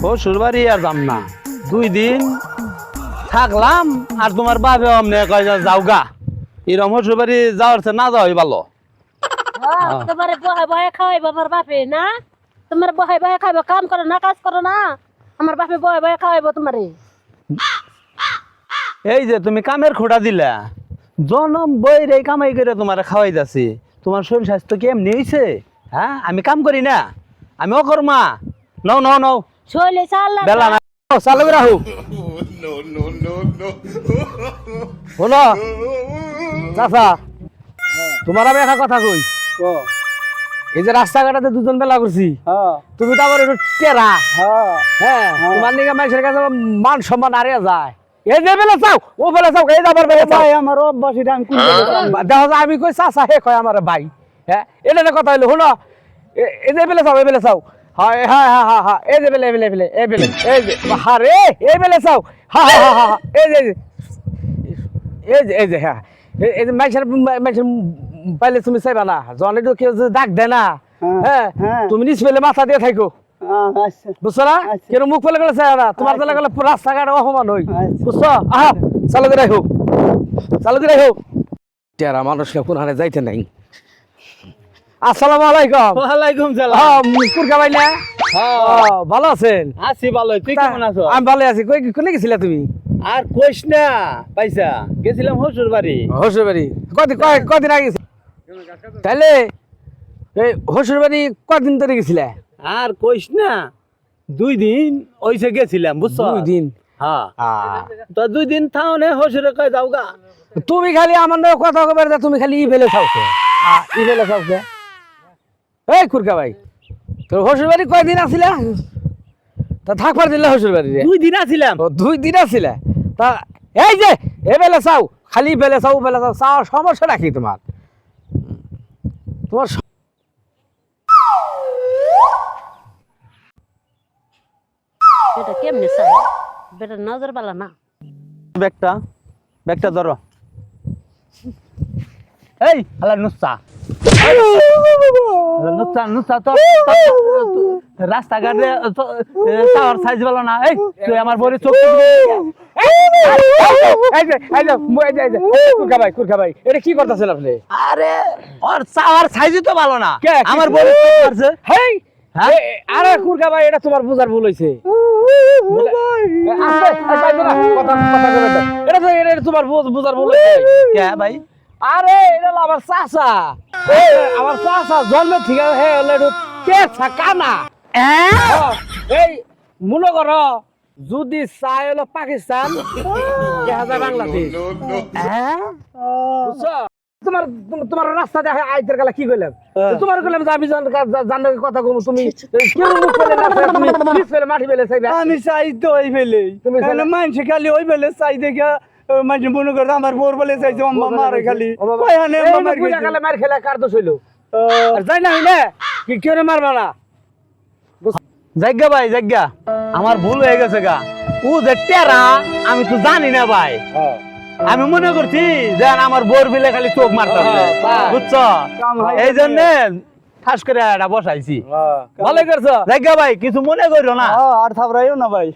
শ্বশুর বাড়ি আর যাম না। দুই দিন থাকলাম আর তোমার বাবে অমনে কয় যাও গা। এরম শ্বশুর বাড়ি যাওয়ার না যাওয়াই ভালো। তোমার বহে বহে খাওয়াইবো আমার বাপে না? তোমার বহে বহে খাইবো কাম করো না কাজ করো না? আমার বাপে বহে বহে খাওয়াইবো তোমারে। এই যে তুমি কামের খোটা দিলা। জনম বই রে কামাই করে তোমার খাওয়াই যাচ্ছি তোমার শরীর স্বাস্থ্য কি এমনি হয়েছে হ্যাঁ? আমি কাম করি না। আমি অকর্মা। নও নও নও। শৈলে চাল বেলা না চালু রাখো। শোনো। চাচা তোমার আমি একটা কথা কই। এই যে রাস্তাঘাটাতে দুজন বেলা করছি। তুমি তো আবার একটু টেরা। হ্যাঁ। তোমার নিকে মানুষের কাছে মান সম্মান হারিয়ে যায়। এই যে বেলা চাও ও বেলা চাও এই যাবার বেলা চাও। আমার অভ্যাস আমি দেখো যে আমি কই চাচা হে কয় আমার ভাই। হ্যাঁ এটা একটা কথা হইল শুনো। এই যে বেলে চাও এই বেলে চাও। হ্যাঁ হ্যাঁ হ্যাঁ হ্যাঁ হ্যাঁ এই যে বেলে এই বেলে এই বেলে এই যে হ্যাঁ রে এই বেলে চাও। হ্যাঁ হ্যাঁ হ্যাঁ হ্যাঁ এই যে এই যে এই যে হ্যাঁ। এই- যে মাইসের মাইসের পাইলে তুমি চাইবা না। জন একটু কেউ ডাক দেয় না। হ্যাঁ, হ্যাঁ হ্যাঁ। তুমি নিচ পেলে মাথা দিয়ে থাকো আচ্ছা। বুঝছ না? আচ্ছা। কেন মুখ পেলে গেলে চাই না। তোমার পেলে গেলে রাস্তাঘাট অপমান হই। আচ্ছা। বুঝছ? আহা চালু করে রাখো। চালু করে রাখো। টেরা মানুষকে কোন হানে যাইতে নাই। আসসালামু আলাইকুম। ওয়ালাইকুম হ্যাঁ মুকুর গাবাই না ভালো আছেন? আছি ভালো তুই কেমন আছো? আমি ভালো আছি। কই কোনে গেছিলা তুমি? আর কইস না পাইসা গেছিলাম শ্বশুর বাড়ি। হসুর বাড়ি। কদিন কদিন আগে তাইলে এই হসুর বাড়ি কদিন ধরে গেছিলা? আর কইস না দুই দিন ওইসে গেছিলাম বুঝছ? দুই দিন? হ্যাঁ। তো দুই দিন থাও নে শ্বশুরে কয় যাও গা। তুমি খালি আমার কথা কবার দা তুমি খালি ই ফেলে খাওছে ই ফেলে খাওছে এই কুরকা ভাই তোর হসুর বাড়ি কয়দিন আসিলা? তা থাকবার দিলে হসুর বাড়ি দুই দিন আছিলাম ও দুই দিন আসিলা? তা এই যে এ বেলে চাও খালি বেলে চাও বেলে চাও চাও সমস্যা নাকি তোমার? তোমার এটা কেমনে চাই? বেটা নজর বালা না। ব্যাগটা ব্যাগটা ধরো। এই হালা নুসা। নুসা নুসা তো রাস্তাঘাটে টাওয়ার সাইজ বলো না এই তুই আমার বড়ি চোখ এটা কি করতেছেন আপনি আরে ওর চাওয়ার সাইজই তো ভালো না কে? আমার বড়ি চোখ মারছে হেই হ্যাঁ? এ- এ- আরে কুরকা ভাই এটা তোমার বুঝার ভুল হইছে। এটা তোমার বুঝ- বুঝার ভুল হইছে কে ভাই আরে এটা আমার চাচা। আমার চাচা একটু পেছা কানা হ্যাঁ, এই মনে করো যদি চাই হলো পাকিস্তান বাংলাদেশ। হ্যাঁ? তোমার তোমার- রাস্তা দেখে আইতের গেলা কি কইলাম? তোমার কইলাম যে আমি জান- জান- জানার কথা কম তুমি এই কেউ মুখ ফেলে না তুমি ফেলে মাটি ফেলে চাইবে। আমি চাই তো ওই ফেলে তুমি মানুষ খালি ওই ফেলে চাই দেখে মানুষ মনে করে আমার বোর বলে চাইছে অম্মা মারে খালি। মার মার খেলা কার দোষ হইল? যাই না হইলে কি কেউ মারবা না জায়গা ভাই জায়গা আমার ভুল হয়ে গেছে গা। ও যে টেরা আমি তো জানি না ভাই। আমি মনে করছি যে আমার বোর বিলে খালি চোখ মারতাম। হ্যাঁ। বুঝছ? এই জন্য ঠাস করে এটা বসাইছি। ভালো করছ? জায়গা ভাই কিছু মনে করো না। আর থাবরাইও না ভাই।